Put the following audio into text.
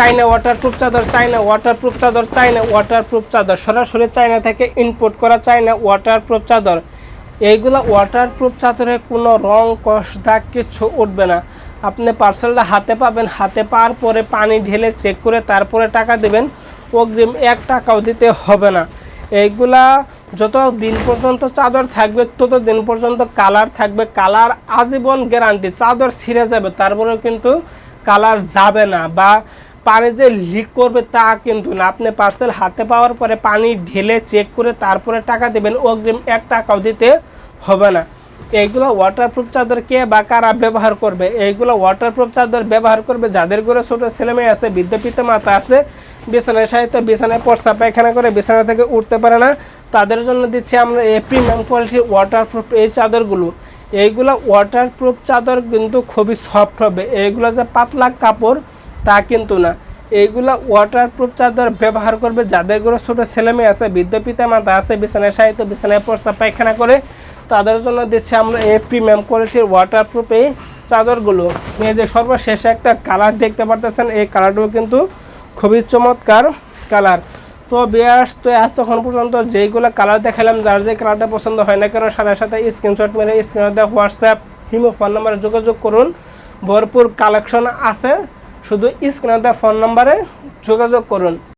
চাইনা waterproof চাদর চাইনা waterproof চাদর চাইনা waterproof চাদর। সরাসরি চাইনা থেকে ইনপুট করা চাইনা ওয়াটারপ্রুফ চাদর। এইগুলো ওয়াটারপ্রুফ চাদরে কোনো রং, কষ, দাগ কিছু উঠবে না। আপনি পার্সেলটা হাতে পাবেন, হাতে পাওয়ার পরে পানি ঢেলে চেক করে তারপরে টাকা দেবেন। অগ্রিম এক টাকাও দিতে হবে না। এইগুলা যত দিন পর্যন্ত চাদর থাকবে, তত দিন পর্যন্ত কালার থাকবে। কালার আজীবন গ্যারান্টি চাদর ছিঁড়ে যাবে, তারপরেও কিন্তু কালার যাবে না বা পানি যে লিক করবে তা কিন্তু না। আপনি পার্সেল হাতে পাওয়ার পরে পানি ঢেলে চেক করে তারপরে টাকা দেবেন, অগ্রিম এক টাকাও দিতে হবে না। এইগুলো ওয়াটারপ্রুফ চাদর কে বা কারা ব্যবহার করবে? এইগুলো ওয়াটারপ্রুফ চাদর ব্যবহার করবে যাদের ঘরে ছোটো ছেলেমেয়ে আছে, বৃদ্ধ পিতা মাতা আছে, বিছানায় সাহিত্য বিছানায় প্রস্তাব পায়খানা করে বিছানা থেকে উঠতে পারে না। তাদের জন্য দিচ্ছি আমরা এই প্রিমিয়াম কোয়ালিটির ওয়াটারপ্রুফ এই চাদরগুলো। এইগুলো ওয়াটারপ্রুফ চাদর কিন্তু খুবই সফট হবে। এইগুলো যে পাতলা কাপড় তা কিন্তু না। এইগুলা ওয়াটারপ্রুফ চাদর ব্যবহার করবে যাদের ঘরে ছোটো ছেলেমেয়ে আছে, বৃদ্ধ পিতা মাতা আছে, বিছানায় সাহিত্য বিছানায় প্রস্তাব পায়খানা করে, তাদের জন্য দিচ্ছি আমরা এই প্রিমিয়াম কোয়ালিটির ওয়াটারপ্রুফ এই চাদরগুলো। এই যে সর্বশেষ একটা কালার দেখতে পারতেছেন, এই কালারটাও কিন্তু খুবই চমৎকার কালার তো বিয়াস, তো এতক্ষণ পর্যন্ত যেইগুলো কালার দেখালাম, যার যে কালারটা পছন্দ হয় না কেন, সাথে সাথে স্ক্রিনশট মেরে স্ক্রিনে দেওয়া হোয়াটসঅ্যাপ, হিমো ফোন নাম্বারে যোগাযোগ করুন। ভরপুর কালেকশন আছে। শুধু স্ক্রিনে ফোন নম্বরে যোগাযোগ করুন।